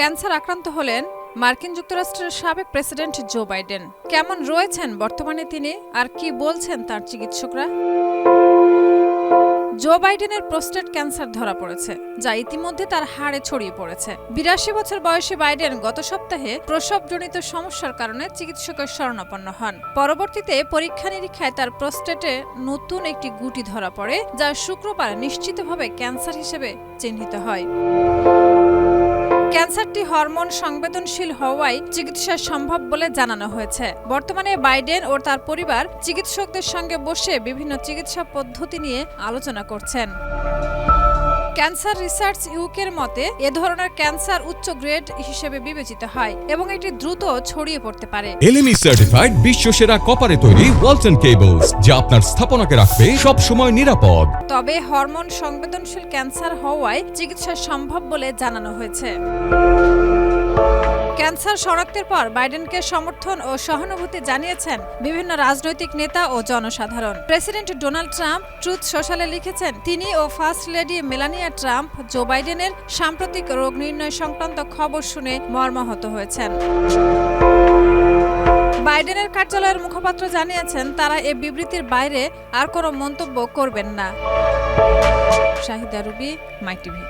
Cancer আক্রান্ত হলেন মার্কিন যুক্তরাষ্ট্রের সাবেক প্রেসিডেন্ট জো বাইডেন। কেমন রয়েছেন বর্তমানে তিনি? আর কি বলছেন তার চিকিৎসকরা? জো বাইডেনের প্রোস্টেট ক্যান্সার ধরা পড়েছে, যা ইতিমধ্যে তার হাড়ে ছড়িয়ে পড়েছে। বিরাশি বছর বয়সী বাইডেন গত সপ্তাহে প্রসবজনিত সমস্যার কারণে চিকিৎসকের শরণাপন্ন হন। পরবর্তীতে পরীক্ষা নিরীক্ষায় তার প্রোস্টেটে নতুন একটি গুটি ধরা পড়ে, যা শুক্রবার নিশ্চিতভাবে ক্যান্সার হিসেবে চিহ্নিত হয়। ক্যান্সারটি হরমোন সংবেদনশীল হওয়ায় চিকিৎসা সম্ভব বলে জানানো হয়েছে। বর্তমানে বাইডেন ও তার পরিবার চিকিৎসকদের সঙ্গে বসে বিভিন্ন চিকিৎসা পদ্ধতি নিয়ে আলোচনা করছেন। ক্যান্সার রিসার্চ ইউকের মতে এ ধরনের ক্যান্সার উচ্চ গ্রেড হিসেবে বিবেচিত হয় এবং এটি দ্রুত ছড়িয়ে পড়তে পারে। এলএমই সার্টিফাইড বিশ্ব সেরা কপারে তৈরি ওয়ালটন কেবলস যা আপনার স্থাপনাকে রাখবে সব সময় নিরাপদ। তবে হরমোন সংবেদনশীল ক্যান্সার হওয়ায় চিকিৎসা সম্ভব বলে জানানো হয়েছে। ক্যান্সার শনাক্তের পর বাইডেনকে সমর্থন ও সহানুভূতি জানিয়েছেন বিভিন্ন রাজনৈতিক নেতা ও জনসাধারণ। প্রেসিডেন্ট ডোনাল্ড ট্রাম্প ট্রুথ সোশ্যালে লিখেছেন, তিনি ও first lady Melania Trump Joe বাইডেনের সাম্প্রতিক রোগ নির্ণয় সংক্রান্ত খবর শুনে মর্মাহত হয়েছেন। বাইডেনের কার্যালয়ের মুখপাত্র জানিয়েছেন, তারা এ বিবৃতির বাইরে আর কোনো মন্তব্য করবেন না। Shahida Ruby, my TV.